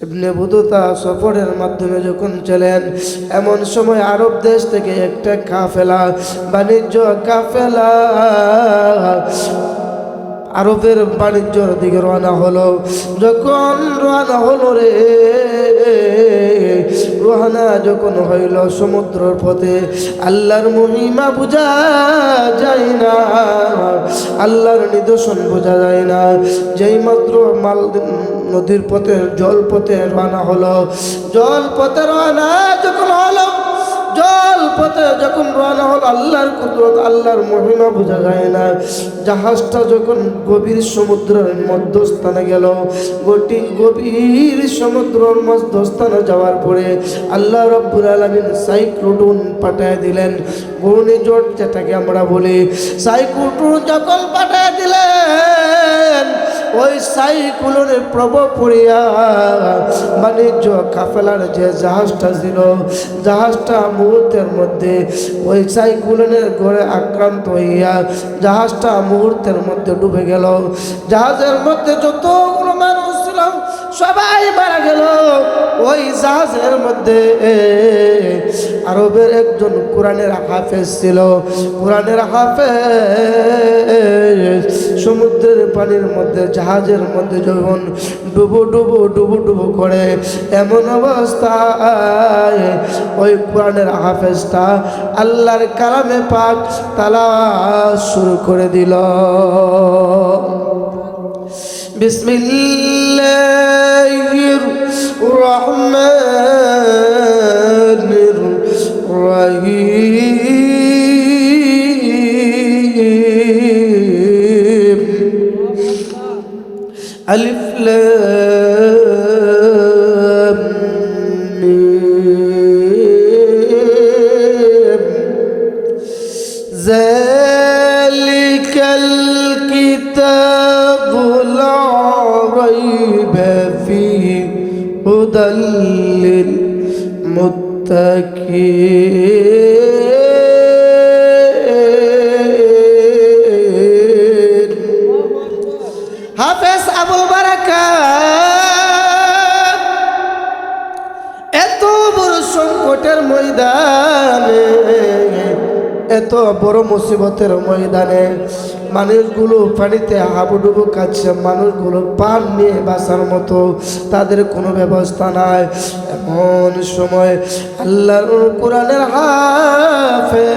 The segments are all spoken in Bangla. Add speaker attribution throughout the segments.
Speaker 1: ইবনে বুদুতা সফরের মাধ্যমে যখন চলেন, এমন সময় আরব দেশ থেকে একটা কাফেলা, বাণিজ্য কাফেলা, আরবের বাণিজ্যর দিকে রওনা হলো। যখন রওনা হলো রে রোহানা যখন হইল সমুদ্রর পথে, আল্লাহর মহিমা বোঝা যায় না, আল্লাহর নিদর্শন বোঝা যায় না। যেই মাত্র মাল নদীর পথে জল পথে রওনা হলো জল পথে রওনা যখন হলো জল পথে যখন রওনা হল, আল্লাহর কুদরত, আল্লাহর মহিমা বোঝা যায় না। জাহাজটা যখন গভীর সমুদ্রের মধ্যস্থানে গেল, গটি গভীর সমুদ্রের মধ্যস্থানে যাওয়ার পরে আল্লাহ রব্বুল আলমিন সাইক্লোটুন পাঠায় দিলেন। ঘূর্ণিঝড় যেটাকে আমরা বলি, সাইক্লোটুন যখন পাঠায় দিলেন ওই সাইকুলোর প্রভাব পড়িয়া বাণিজ্য কাফেলার যে জাহাজটা ছিল, জাহাজটা মুহূর্তের মধ্যে ওই সাইকুলনের ঘরে আক্রান্ত হইয়া জাহাজটা মুহূর্তের মধ্যে ডুবে গেল। জাহাজের মধ্যে যতগুলো মানুষ ছিল, সবাই জাহাজের মধ্যে, আরবের একজন কোরআনের হাফেজ ছিল। কোরআনের হাফেজ সমুদ্রের পানির মধ্যে, জাহাজের মধ্যে যখন ডুবো ডুবো ডুবো ডুবো করে, এমন অবস্থায় ওই কোরআনের হাফেজটা আল্লাহর কালামে পাক তালা শুরু করে দিল। بسم الله الرحمن الرحيم. ألف ময়দানে, এত বড় মুসিবতের ময়দানে মানুষগুলো পানিতে হাবুডুবু কাচ্ছে মানুষগুলো পান নিয়ে বাঁচার মতো তাদের কোনো ব্যবস্থা নাই। এমন সময় আল্লাহর কোরআনের হাফেজ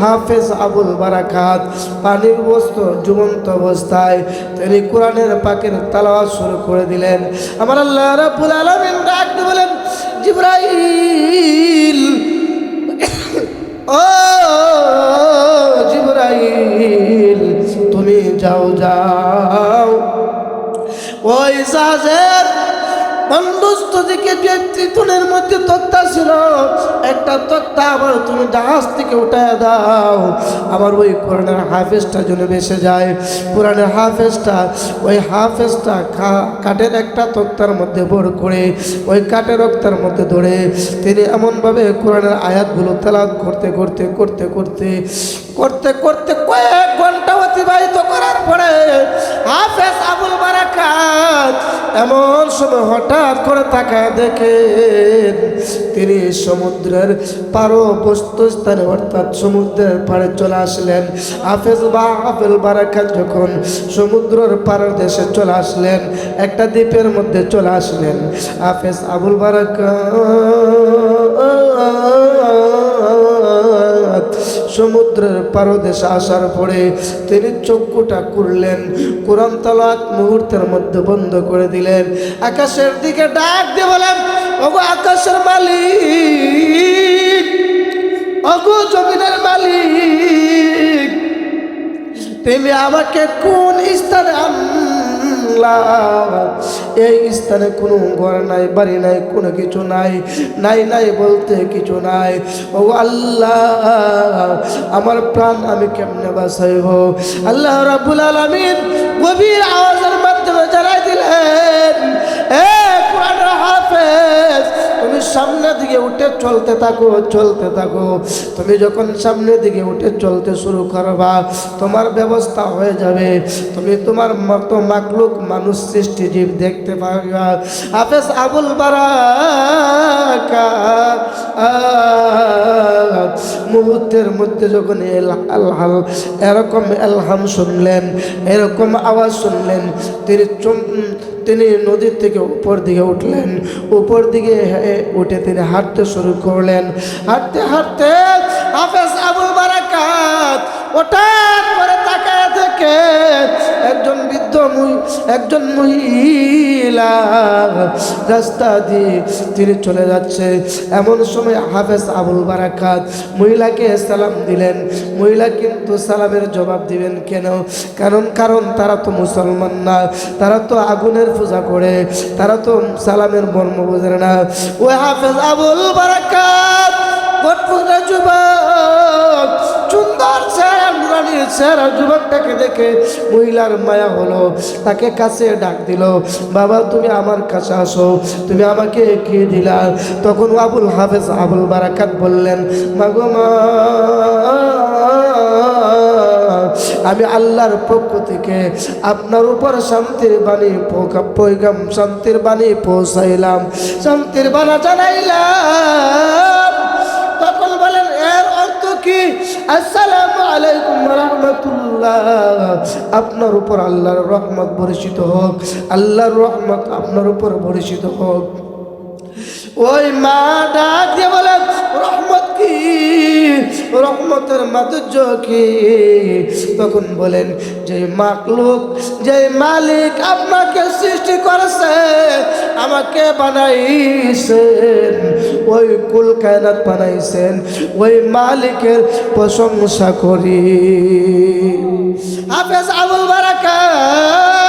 Speaker 1: হাফেজ আবুল বারাকাত পানির বস্ত্র জীবন্ত অবস্থায় তিনি কোরআনের পাকের তালাওয়া শুরু করে দিলেন। আমার আল্লাহ রাব্বুল আলামিন ডাক বলেন জিব্রাইল। ও জিব্রাইল তুমি যাও যাও। ওই সাজে ত্রিতুনের মধ্যে তক্তা ছিল। একটা তক্তা আবার তুমি জাহাজ থেকে উঠায় দাও। আবার ওই কোরআনের হাফেজটা যেন বেসে যায়। কোরআনের হাফেজটা, ওই হাফেজটা কাঠের একটা তক্তার মধ্যে ভর করে, ওই কাঠের রক্তার মধ্যে ধরে তিনি এমনভাবে কোরআনের আয়াতগুলো তেলাত করতে করতে করতে করতে করতে করতে কয়েক ঘণ্টা অতিবাহিত করার পরে হাফেজ আবুল বারাকাত এমন সময় হঠাৎ করে তাকায় দেখে তিনি সমুদ্রের পারবস্ত স্থানে, অর্থাৎ সমুদ্রের পাড়ে চলে আসলেন। হাফেজ বা আবুল বারাকাত যখন সমুদ্রের পাড়ের দেশে চলে আসলেন, একটা দ্বীপের মধ্যে চলে আসলেন। হাফেজ আবুল বারাকাত সমুদ্রের পারদেশে আসার পরে তিনি চক্ষুটা করলেন কোরআন তালাক মুহূর্তের মধ্যে বন্ধ করে দিলেন। আকাশের দিকে ডাক দিয়ে বলেন, ওগো আকাশের মালিক, ওগো জমিনের মালিক, তুমি আমাকে কোন স্থানে আনলা? এই স্থানে কোনো ঘর নাই, বাড়ি নাই, কোনো কিছু নাই নাই নাই বলতে কিছু নাই। ও আল্লাহ, আমার প্রাণ আমি কেমনে বাঁচাইব? আল্লাহ রাবুল আলমিন গভীর আওয়াজের মাধ্যমে জানাই দিলেন, এ কোরআনের হাফেজ তুমি সামনের দিকে উঠে চলতে থাকো চলতে থাকো। তুমি যখন সামনে দিকে উঠে চলতে শুরু করবা, তোমার ব্যবস্থা হয়ে যাবে। তুমি তোমার মতো মাকলুক মানুষ সৃষ্টি জীব দেখতে পারবা হাফেজ আবুল বারাকা মুহূর্তের মধ্যে যখন এল- আল্লাহ এরকম এলহাম শুনলেন, এরকম আওয়াজ শুনলেন, তিনি তিনি নদীর থেকে উপর দিকে উঠলেন। উপর দিকে উঠে তিনি হাঁটতে শুরু করলেন। হাঁটতে হাঁটতে হাফেজ আবুল বারাকাত হঠাৎ করে তাকায় থেকে একজন মহিলা রাস্তা দিয়ে তিনি চলে যাচ্ছে। এমন সময় হাফেজ আবুল বারাকাত মহিলাকে সালাম দিলেন। মহিলা কিন্তু সালামের জবাব দিবেন কেন? কারণ কারণ তারা তো মুসলমান না, তারা তো আগুনের পূজা করে, তারা তো সালামের মর্ম বোঝে না। ও হাফেজ আবুল বারাকাত যুবক, সুন্দর চেহারা নুরানির চেহারা যুবকটাকে দেখে মহিলার মায়া হলো। তাকে কাছে ডাক দিল, বাবা, তুমি আমার কাছে আসো, তুমি আমাকে কি দিলা। তখন আবুল হাফেজ আবুল বারাকাত বললেন মাগো মা, আমি আল্লাহর পক্ষ থেকে আপনার উপর শান্তির বাণী পৈগাম শান্তির বাণী পৌঁছাইলাম। শান্তির বাণা জানাইলাম। কি? আসসালামু আলাইকুম রহমতুল্লাহ। আপনার উপর আল্লাহর রহমত বর্ষিত হোক। আল্লাহর রহমত আপনার উপর বর্ষিত হোক। ওই মা ডাক দিয়ে বলেন, রহমত রহমতের মাধুর্য কি? তখন বলেন, যে মাকলুক, যে মালিক আপনাকে সৃষ্টি করেছে, আমাকে বানাইছেন ওই কুল কায়নাত বানাইছেন, ওই মালিকের প্রশংসা করি। হাফেজ আবুল বারাকাত।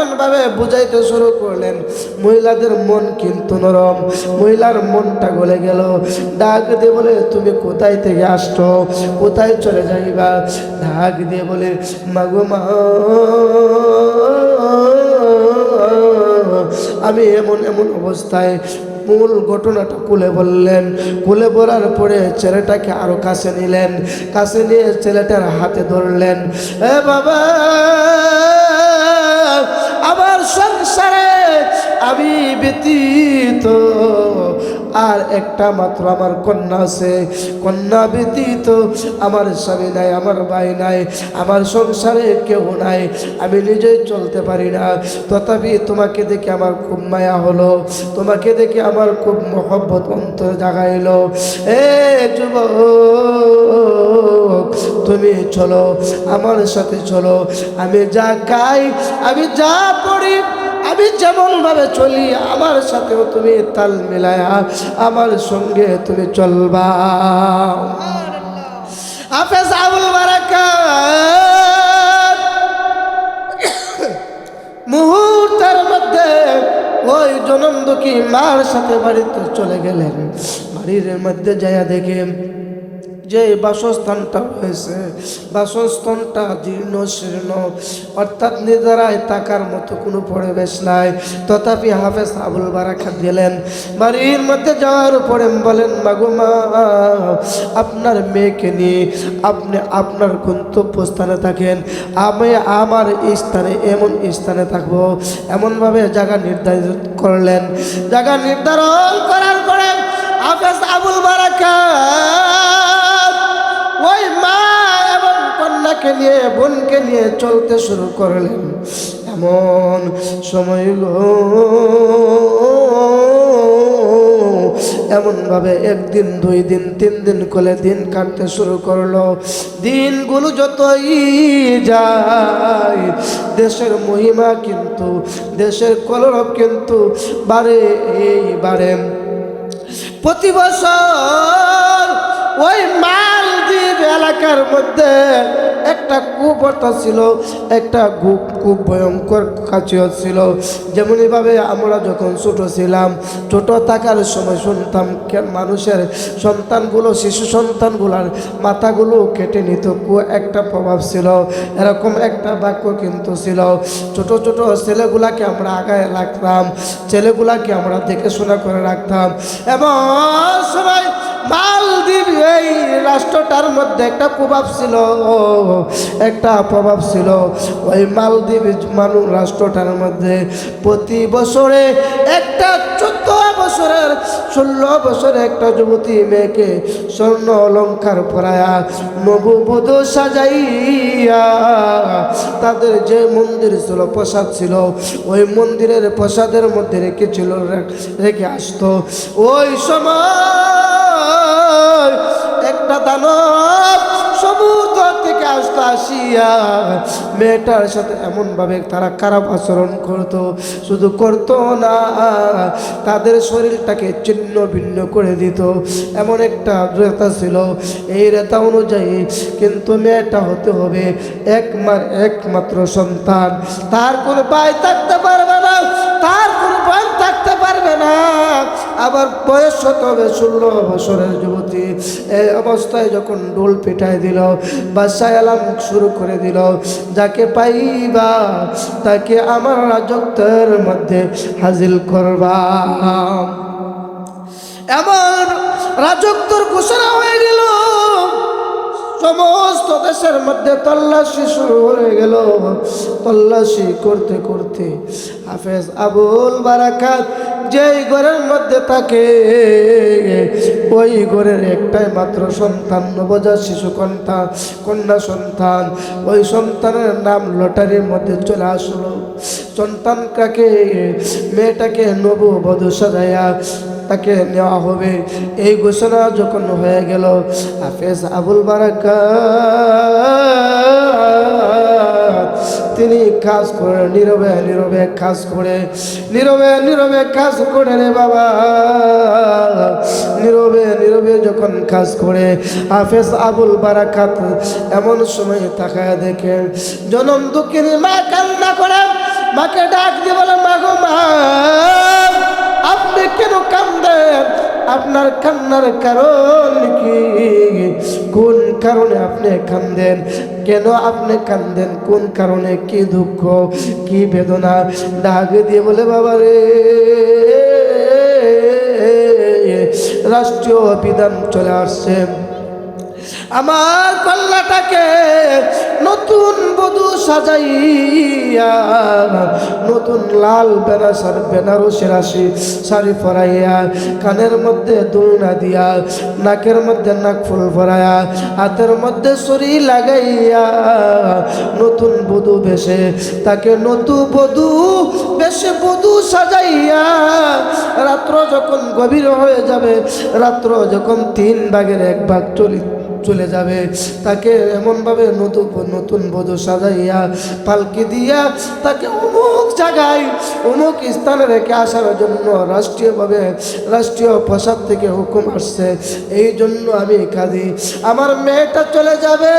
Speaker 1: মহিলাকে এমন ভাবে বুঝাইতে শুরু করলেন, মহিলাদের মন কিন্তু নরম, মহিলার মনটা গলে গেল। ডাক দিয়ে বলে, তুমি কোথায় থেকে আসছো? কোথায় চলে যাইবা? ডাক দিয়ে বলে, মাগো মা, আমি এমন এমন অবস্থায় মূল ঘটনাটা খুলে বললেন। খুলে বলার পরে ছেলেটাকে আরও কাছে নিলেন। কাছে নিয়ে ছেলেটার হাতে ধরলেন। এ বাবা সংসারে আমি ব্যতীত আর একটা মাত্র আমার কন্যা আছে। কন্যা ব্যতীত আমার স্বামী নাই, আমার ভাই নাই, আমার সংসারে কেউ নাই, আমি নিজেই চলতে পারি না। তথাপি তোমাকে দেখে আমার খুব মায়া হলো, তোমাকে দেখে আমার খুব মহব্বত অন্তর জাগাইলো। এ যুবক, তুমি চলো, আমার সাথে চলো, আমি যা খাই, আমি যা পড়ি আমি যেমন ভাবে চলি, আমার সাথেও তুমি তাল মিলায়া আমার সঙ্গে তুমি চলবা। হাফেজ আবুল মুহূর্তের মধ্যে ওই জনম দুঃখী মার সাথে বাড়িতে চলে গেলেন। বাড়ির মধ্যে যাইয়া দেখে যে বাসস্থানটা হয়েছে, বাসস্থানটা জীর্ণ শীর্ণ, অর্থাৎ নিজেরাই তাকার মতো কোনো পরিবেশ নাই। তথাপি হাফেজ আবুল বারাকাত গেলেন, বাড়ির মধ্যে যাওয়ার পরে বলেন মাগুমা আপনার মেয়েকে নিয়ে আপনি আপনার গন্তব্যস্থানে থাকেন। আমি আমার স্থানে, এমন স্থানে থাকব। এমনভাবে জায়গা নির্ধারিত করলেন। জায়গা নির্ধারণ করার পরে হাফেজ আবুল বারাকাত কন্যাকে নিয়ে, বোনকে নিয়ে চলতে শুরু করলেন। এমন সময় এমনভাবে একদিন, দুই দিন, তিন দিন করে দিন কাটতে শুরু করল। দিনগুলো যতই যায়, দেশের মহিমা কিন্তু, দেশের কলরব কিন্তু বাড়ে, এই বাড়ে। প্রতি বছর ওই মালদ্বীপ এলাকার মধ্যে একটা কুপর্তা ছিল, একটা খুব খুব ভয়ঙ্কর কাচিয়ত ছিল। যেমনইভাবে আমরা যখন ছোট ছিলাম, ছোট থাকার সময় শুনতাম মানুষের সন্তানগুলো, শিশু সন্তানগুলার মাথাগুলো কেটে নিত কু একটা প্রভাব ছিল, এরকম একটা বাক্য কিন্তু ছিল। ছোট ছোট ছেলেগুলাকে আমরা আগায় রাখতাম, ছেলেগুলাকে আমরা দেখে শোনা করে রাখতাম। এবং সবাই মালদ্বীপ এই রাষ্ট্রটার মধ্যে একটা প্রভাব ছিল, একটা প্রভাব ছিল। ওই মালদ্বীপ মানুষ রাষ্ট্রটার মধ্যে প্রতি বছরে একটা বছরের, ষোলো বছরে একটা যুবতী মেয়েকে স্বর্ণ অলঙ্কার পরায়া নববধূ সাজাইয়া তাদের যে মন্দির ছিল, প্রসাদ ছিল, ওই মন্দিরের প্রসাদের মধ্যে রেখেছিল রেখে আসতো। ওই সময় একটা দানব সমুদ্র থেকে আসতো আসিয়া মেয়েটার সাথে এমনভাবে তারা খারাপ আচরণ করতো, শুধু করতো না, তাদের শরীরটাকে ছিন্ন ভিন্ন করে দিত। এমন একটা রেতা ছিল। এই রেতা অনুযায়ী কিন্তু মেয়েটা হতে হবে একমার একমাত্র সন্তান। তার কোনো ভাই থাকতে পারবে না। আবার বয়স হতে হবে, ষোলো বছরের যুবতী। এই অবস্থায় যখন ডোল পিঠায় দিল বাসায় আলাম শুরু করে দিল, যাকে পাইবা, তাকে আমার রাজত্বের মধ্যে হাজিল করবা। এমন রাজত্বর ঘোষণা হয়ে গেল। সমস্ত দেশের মধ্যে তল্লাশি শুরু হয়ে গেল। তল্লাশি করতে করতে হাফেজ আবুল বারাকাত যেই ঘরের মধ্যে থাকে, ওই ঘরের একটাই মাত্র সন্তান, নবজাত শিশু কন্যা কন্যা সন্তান। ওই সন্তানের নাম লটারির মধ্যে চলে আসলো। সন্তানটাকে, মেয়েটাকে নবু বধূ সাজাইয়া তাকে নেওয়া হবে। এই ঘোষণা যখন হয়ে গেল, হাফেজ আবুল বারাকা তিনি কাজ করে, নীরবে নীরবে কাজ করে, নীরবে নীরবে কাজ করে রে বাবা। নীরবে নীরবে যখন কাজ করে, হাফেজ আবুল বারাকাত এমন সময় তাকায় দেখে, জনম দুঃখিনী মা কান্না করে, মাকে ডাক দিয়ে বলে, মা গো মা। কান্দেন আপনার কান্নার কারণ কি? কোন কারণে আপনি কান্দেন? কেন আপনি কান্দেন? কোন কারণে? কি দুঃখ? কি বেদনা? ডাক দিয়ে বলে, বাবা রে, রাষ্ট্রীয় বিধান চলে আসছে। আমার বধূ সাজাইয়া নতুন লাল বেনাসার বেনারসি রাশি শাড়ি পরাইয়া কানের মধ্যে দুইনা দিয়া, নাকের মধ্যে নাক ফুল ভরাইয়া, হাতের মধ্যে শরী লাগাইয়া নতুন বধূ বেশে, তাকে নতুন বধূ বেশে বধূ সাজাইয়া, রাত্র যখন গভীর হয়ে যাবে, রাত্র যখন তিন ভাগের এক ভাগ চলি চলে যাবে। তাকে এমনভাবে নতুন নতুন বধূ সাজাইয়া, পালকি দিয়া তাকে অমুক জায়গায়, অমুক স্থানে রেখে আসার জন্য রাষ্ট্রীয়ভাবে, রাষ্ট্রীয় প্রসাদ থেকে হুকুম আসছে। এই জন্য আমি কাঁদি। আমার মেয়েটা চলে যাবে।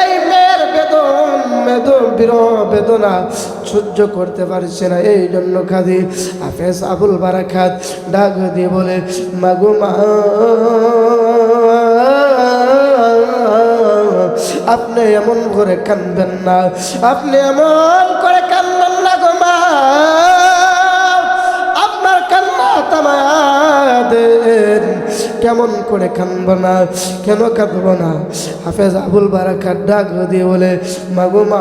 Speaker 1: এই মেয়ের বেদন বেদন বিরহ বেদনা সহ্য করতে পারছে না। এই জন্য কাঁদি। হাফেজ আবুল বারাকাত ডাক দিয়ে বলে, মাগো মা। আপনি এমন করে কানবেন না। আপনি এমন করে কান্দেন না গো মা। আপনার কান্না তামায় দেন। কেমন করে কানব না? কেন কাঁদব না? হাফেজ আবুল বারাকার ডাক দিয়ে বলে মাগো মা।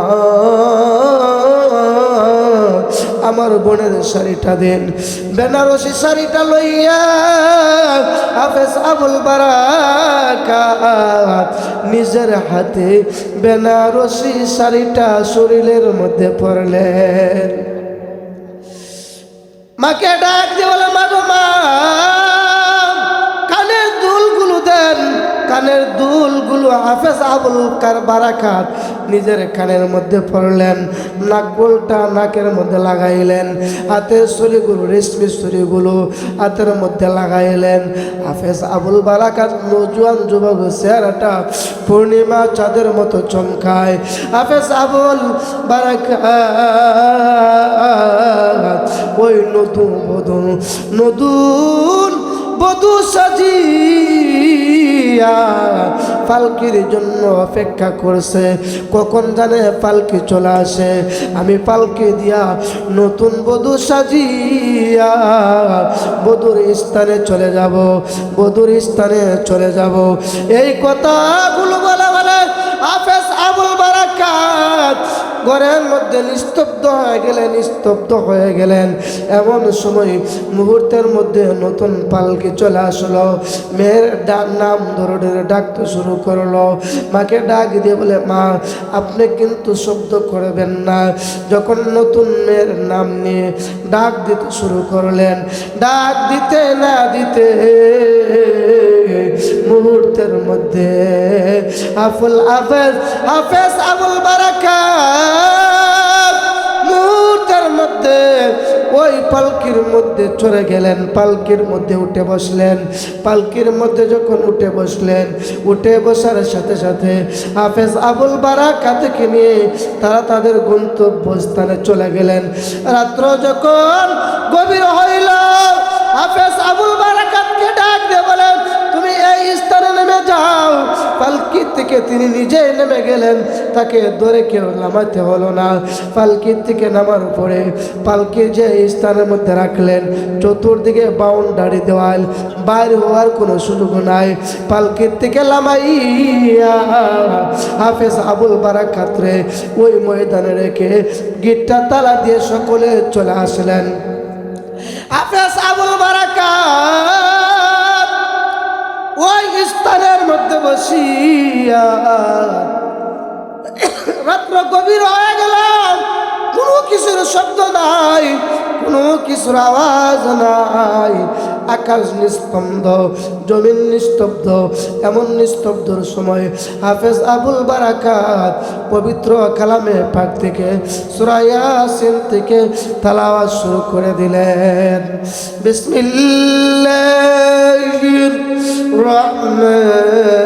Speaker 1: আমার বোনের শাড়িটা দেন। বেনারসি শাড়িটা লইয়া নিজের হাতে বেনারসি শাড়িটা শরীরের মধ্যে পড়লেন মাকে ডাক দিয়ে বলে মা কানের দুলগুলো হাফেজ আবুল কার বারাকাত নিজের কানের মধ্যে পড়লেন নাকগুলটা নাকের মধ্যে লাগাইলেন, হাতের শরীরগুলো রেশমি শরীরগুলো হাতের মধ্যে লাগাইলেন। হাফেজ আবুল বারাকাত নজুয়ান যুবক চেহারাটা পূর্ণিমা চাঁদের মতো চমকায়। হাফেজ আবুল বারাকাত, ওই নতুন বধু নতুন বধু সাজিয়া পালকির জন্য অপেক্ষা করছে। কখন জানে পালকি চলে আসে। আমি পালকি দিয়া নতুন বধু সাজিয়া বধুর স্থানে চলে যাব, বধুর স্থানে চলে যাব। এই কথাগুলো বলে বলে বারাকাত ঘরের মধ্যে নিস্তব্ধ হয়ে গেলেন, নিস্তব্ধ হয়ে গেলেন। এমন সময় মুহূর্তের মধ্যে নতুন পালকি চলে আসলো। মেয়ের ডাক নাম ধরে ধরে ডাকতে শুরু করল। মাকে ডাক দিয়ে বলে, মা, আপনি কিন্তু শব্দ করবেন না। যখন নতুন মেয়ের নাম নিয়ে ডাক দিতে শুরু করলেন, ডাক দিতে না দিতে মুহূর্তের মধ্যে। আফুল আফেজ, হাফেজ আবুল বারাকাত। মুহূর্তের মধ্যে ওই পালকির মধ্যে চলে গেলেন, পালকির মধ্যে উঠে বসলেন। পালকির মধ্যে যখন উঠে বসলেন, উঠে বসার সাথে সাথে হাফেজ আবুল বারাকাতকে নিয়ে তারা তাদের গন্তব্য স্থানে চলে গেলেন। রাত্র যখন গভীর হইল, হাফেজ আবুল বারাকাতকে ডাক দিয়ে বলেন তুমি এই স্থানে নেমে যাও। পালকি থেকে তিনি নিজেই নেমে গেলেন। তাকে ধরে কেউ নামাতে হলো না। পালকির থেকে নামার পরে পালকির যে স্থানের মধ্যে রাখলেন, চতুর্দিকে বাউন্ডারি দেওয়াল, বাইরে হওয়ার কোনো সুযোগ নাই। পালকির থেকে লামাইয়া হাফেজ আবুল বারাক খাত্রে ওই ময়দানে রেখে গিটটা তালা দিয়ে সকলে চলে আসলেন। হাফেজ আবুল বারাকাত ওই স্থানের মধ্যে বসিয়া রাত্র গভীর হয়ে গেলাম কোনো কিছুর শব্দ নাই, কোনো কিছুর আওয়াজ নাই। আকাশ নিস্তব্ধ, জমিন নিস্তব্ধ, এমন নিস্তব্ধর সময় হাফেজ আবুল বারাকাত পবিত্র কালামে পাক থেকে সুরায়াসিন থেকে তালাওয়াজ শুরু করে দিলেন। বিসমিল্লাহির রহমানির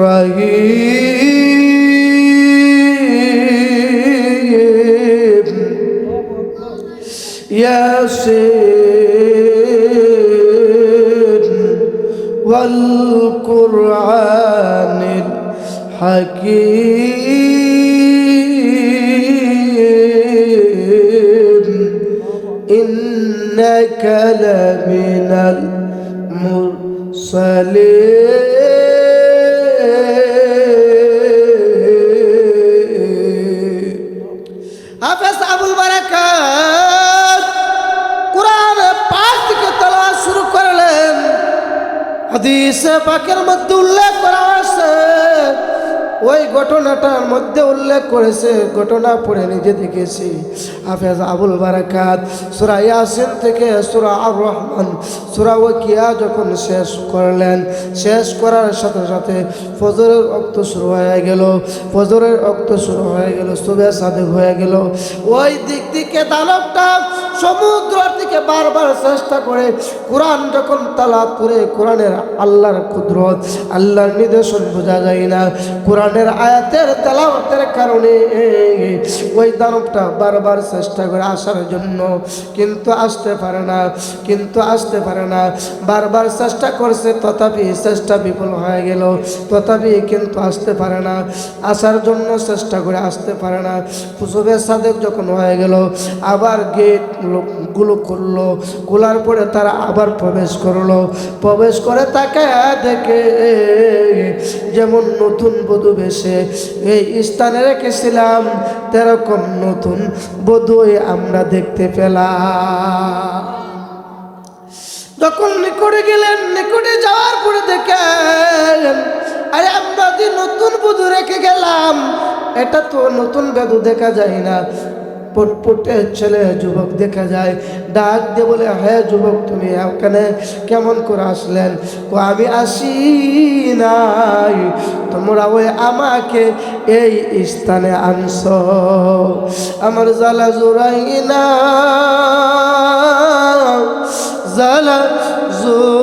Speaker 1: রহিম। ياسين والقرآن الحكيم. إنك لمن المرسلين. হাদিসে পাকের মধ্যে উল্লেখ করা আছে ওই ঘটনাটার মধ্যে উল্লেখ করেছে, ঘটনা পড়ে নিজে দেখেছি। হাফেজ আবুল বারাকাত, সুরা ইয়াসিন থেকে সুরা আর রহমান সুরা ও ওয়াকিয়া যখন শেষ করলেন, শেষ করার সাথে সাথে ফজরের রক্ত শুরু হয়ে গেল, ফজরের রক্ত শুরু হয়ে গেল সুবে সাদেক হয়ে গেল। ওই দিক থেকে দানবটা সমুদ্র থেকে বারবার চেষ্টা করে কোরআন যখন তালাত করে, কোরআনের আল্লাহর কুদরত, আল্লাহর নিদর্শন বোঝা যায় না। কোরআনের আয়াতের তালাওয়াতের কারণে ওই দানবটা বারবার চেষ্টা করে আসার জন্য কিন্তু আসতে পারে না, কিন্তু আসতে পারে না। বারবার চেষ্টা করছে, তথাপি চেষ্টা বিফল হয়ে গেল, তথাপি কিন্তু আসতে পারে না। আসার জন্য চেষ্টা করে আসতে পারে না। কুসুবের সাদেক যখন হয়ে গেল, আবার গেট গুলো করল। খোলার পরে তারা আবার প্রবেশ করল। প্রবেশ করে তাকে দেখে যেমন নতুন বধূ বেশে। এই স্থানে রেখেছিলাম, তেরকম নতুন বধূ আমরা দেখতে পেলাম। যখন নিকটে গেলেন, নিকটে যাওয়ার পরে দেখেন, আরে আমরা যে নতুন বধূ রেখে গেলাম, এটা তো নতুন বেদু দেখা যায় না। পটপটে ছেলে যুবক দেখা যায়, ডাক দিয়ে বলে হ্যাঁ যুবক, তুমি এখানে কেমন করে আসলেন? আমি আসি নাই, তোমরা ওই আমাকে এই স্থানে আনছ। আমার জ্বালা জোড়াই না, জ্বালা জোড়ায়